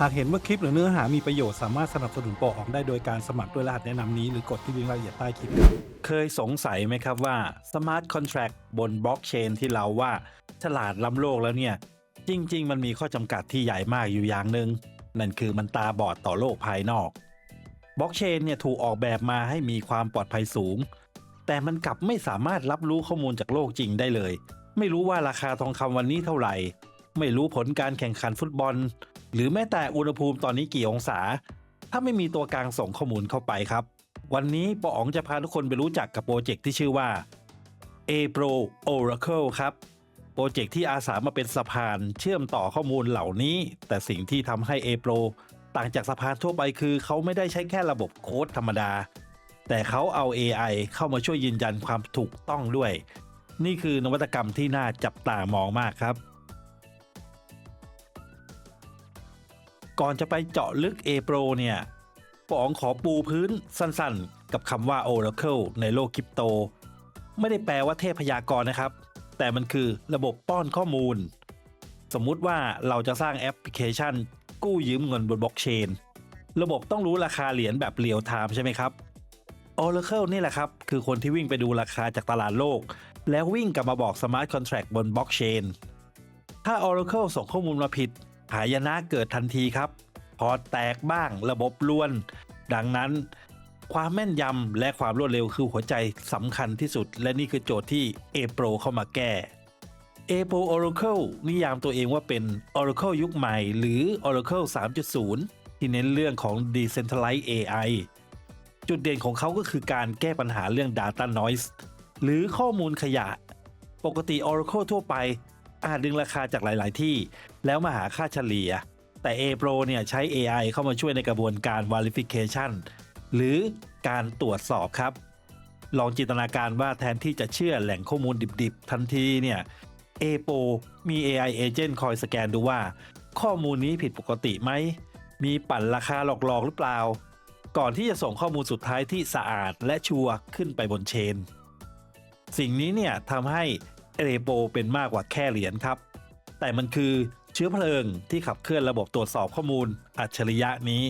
หากเห็นว่าคลิปหรือเนื้อหามีประโยชน์สามารถสนับสนุนปอออกได้โดยการสมัครด้วยรหัสแนะนำนี้หรือกดที่ลิงก์รายละเอียดใต้คลิปครับเคยสงสัยไหมครับว่า Smart Contract บนบล็อกเชนที่เราว่าฉลาดล้ำโลกแล้วเนี่ย จริง ๆ มันมีข้อจำกัดที่ใหญ่มากอยู่อย่างหนึ่งนั่นคือมันตาบอดต่อโลกภายนอกบล็อกเชนเนี่ยถูกออกแบบมาให้มีความปลอดภัยสูง แต่มันกลับไม่สามารถรับรู้ข้อมูลจากโลกจริงได้เลย ไม่รู้ว่าราคาทองคำวันนี้เท่าไหร่ ไม่รู้ผลการแข่งขันฟุตบอล หรือแม้แต่อุณหภูมิตอนนี้กี่องศา ถ้าไม่มีตัวกลางส่งข้อมูลเข้าไปครับ วันนี้ปออ๋องจะพาทุกคนไปรู้จักกับโปรเจกต์ที่ชื่อว่า A Pro Oracle ครับโปรเจกต์ที่อาสามาเป็นสะพานเชื่อมต่อข้อมูลเหล่านี้ แต่สิ่งที่ทำให้ A Pro ต่างจากสะพานทั่วไปคือ เขาไม่ได้ใช้แค่ระบบโค้ดธรรมดา แต่เขาเอา AI เข้ามาช่วยยืนยันความถูกต้องด้วย นี่คือนวัตกรรมที่น่าจับตามองมากครับ ก่อนจะไปเจาะลึก A Pro เนี่ยปอองขอปูพื้นสั้นๆ กับคำว่า Oracle ในโลกคริปโต ไม่ได้แปลว่าเทพยากรณ์นะครับ แต่มันคือระบบป้อนข้อมูล สมมุติว่าเราจะสร้างแอปพลิเคชัน กู้ยืมเงินบนบล็อกเชน ระบบต้องรู้ราคาเหรียญแบบเรียลไทม์ใช่ไหมครับ Oracle นี่แหละครับ คือคนที่วิ่งไปดูราคาจากตลาดโลก แล้ววิ่งกลับมาบอก Smart Contract บนบล็อกเชนถ้า Oracle ส่งข้อมูลมาผิด หายนะเกิดทันทีครับ พอแตกบ้างระบบล้วน ดังนั้น ความแม่นยำและความรวดเร็วคือหัวใจสำคัญที่สุด และนี่คือโจทย์ที่ A Pro เข้ามาแก้ A Pro Oracle นิยามตัวเองว่าเป็น Oracle ยุคใหม่ หรือ Oracle 3.0 ที่เน้นเรื่องของ Decentralized AI จุดเด่นของเขาก็คือการแก้ปัญหาเรื่อง Data Noise หรือข้อมูลขยะ ปกติ Oracle ทั่วไป อาจดึงราคาจากหลาย ๆ ที่ แล้วมาหาค่าเฉลี่ย แต่ A Pro เนี่ยใช้ AI เข้ามาช่วยในกระบวนการ Verification หรือการตรวจสอบครับ ลองจินตนาการว่าแทนที่จะเชื่อแหล่งข้อมูลดิบ ๆ ทันทีเนี่ย A Pro มี AI Agent คอยสแกนดูว่า ข้อมูลนี้ผิดปกติไหม มีปั่นราคาหลอก ๆ หรือเปล่า ก่อนที่จะส่งข้อมูลสุดท้ายที่สะอาดและชัวร์ขึ้นไปบนเชน สิ่งนี้เนี่ยทำให้ เอโปเป็นมากกว่าแค่เหรียญครับ แต่มันคือเชื้อเพลิงที่ขับเคลื่อนระบบตรวจสอบข้อมูลอัจฉริยะนี้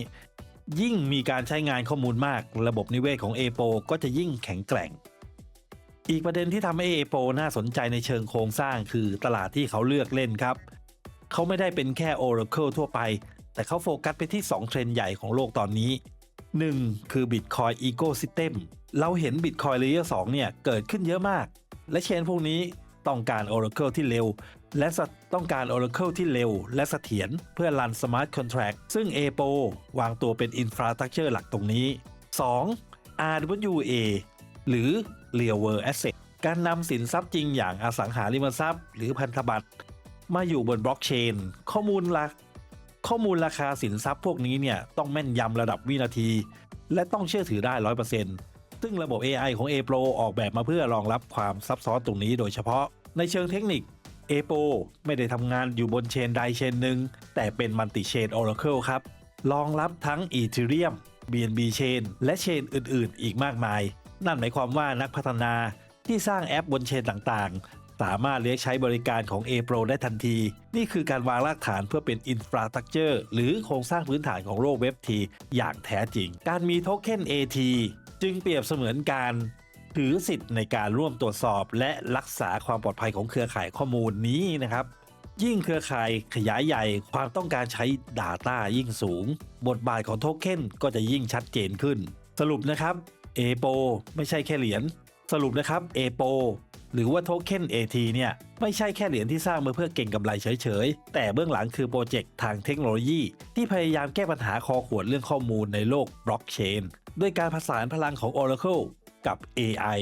ยิ่งมีการใช้งานข้อมูลมาก ระบบนิเวศของ a อ o ก็จะยิ่งแข็งแกร่ง อีกประเด็นที่ทำให้ a อ o น่าสนใจในเชิงโครงสร้างคือตลาดที่เขาเลือกเล่นครับ เขาไม่ได้เป็นแค่ Oracle ทั่วไป แต่เขาโฟกัสไปที่ 2 เทรนด์ใหญ่ของโลกตอนนี้ 1. คือ Bitcoin Ecosystem เราเห็น Bitcoin Layer 2เนี่ยเกิดขึ้นเยอะมาก และเชนพวกนี้ ต้องการ Oracle ที่เร็ว และต้องการ Oracle ที่เร็ว และเสถียรเพื่อรัน Smart Contract ซึ่ง APO วางตัวเป็น Infrastructure หลักตรงนี้ 2. RWA หรือ Real World Asset การนำสินทรัพย์จริงอย่างอสังหาริมทรัพย์ หรือพันธบัตร มาอยู่บนบล็อกเชนข้อมูลหลักข้อมูลราคาสินทรัพย์พวกนี้เนี่ยต้องแม่นยำระดับวินาที และต้องเชื่อถือได้100%ซึ่ ซึ่งระบบ AI ของ A Pro ออกแบบมาเพื่อรองรับความซับซ้อนตรงนี้โดยเฉพาะ ในเชิงเทคนิค A Pro ไม่ได้ทำงานอยู่บนเชนใดเชนหนึ่ง แต่เป็นมัลติเชน Oracle ครับ รองรับทั้ง Ethereum BNB Chain และเชนอื่น ๆ อีกมากมาย นั่นหมายความว่านักพัฒนาที่สร้างแอปบนเชนต่างๆ สามารถเรียกใช้บริการของ A Pro ได้ทันที นี่คือการวางรากฐานเพื่อเป็น Infrastructure หรือโครงสร้างพื้นฐานของโลกเว็บทีอย่างแท้จริง การมีโทเค็น AT จึงเปรียบเสมือนการถือสิทธิ์ในการร่วมตรวจสอบ และรักษาความปลอดภัยของเครือข่ายข้อมูลนี้นะครับ ยิ่งเครือข่ายขยายใหญ่ความต้องการใช้ Data ยิ่งสูง บทบาทของโทเค็นก็จะยิ่งชัดเจนขึ้น สรุปนะครับ a p o ไม่ใช่แค่เหรียญ สรุปนะครับ a p o หรือว่าโทเค็น AT เนี่ย ไม่ใช่แค่เหรียญที่สร้างมาเพื่อเก่งกำไรเฉยๆ แต่เบื้องหลังคือโปรเจกต์ทางเทคโนโลยี ที่พยายามแก้ปัญหาคอขวดเรื่องข้อมูลในโลกบล็อกเชนด้วยการผสานพลังของ Oracle กับ AI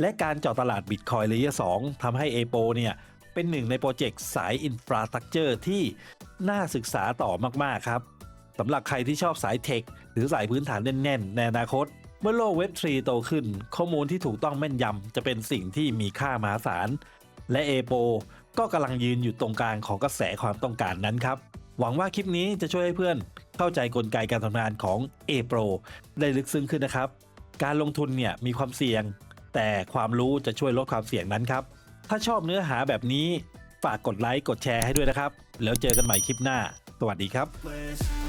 และการเจาะตลาด Bitcoin Layer 2ทำให้ a p o เนี่ย เป็นหนึ่งในโปรเจกต์สาย Infrastructure ที่น่าศึกษาต่อมากๆครับสำหรับใครที่ชอบสายเทคหรือสายพื้นฐานแน่นๆในอนาคต เมื่อโลกเว็บ3โตขึ้น ข้อมูลที่ถูกต้องแม่นยำจะเป็นสิ่งที่มีค่ามหาศาล และ a p o ก็กำลังยืนอยู่ตรงกลางของกระแสความต้องการนั้นครับ หวังว่าคลิปนี้จะช่วยให้เพื่อนเข้าใจกลไกการทำงานของ A Pro ได้ลึกซึ้งขึ้นนะครับ การลงทุนเนี่ยมีความเสี่ยง แต่ความรู้จะช่วยลดความเสี่ยงนั้นครับ ถ้าชอบเนื้อหาแบบนี้ ฝากกดไลค์กดแชร์ให้ด้วยนะครับ แล้วเจอกันใหม่คลิปหน้า สวัสดีครับ place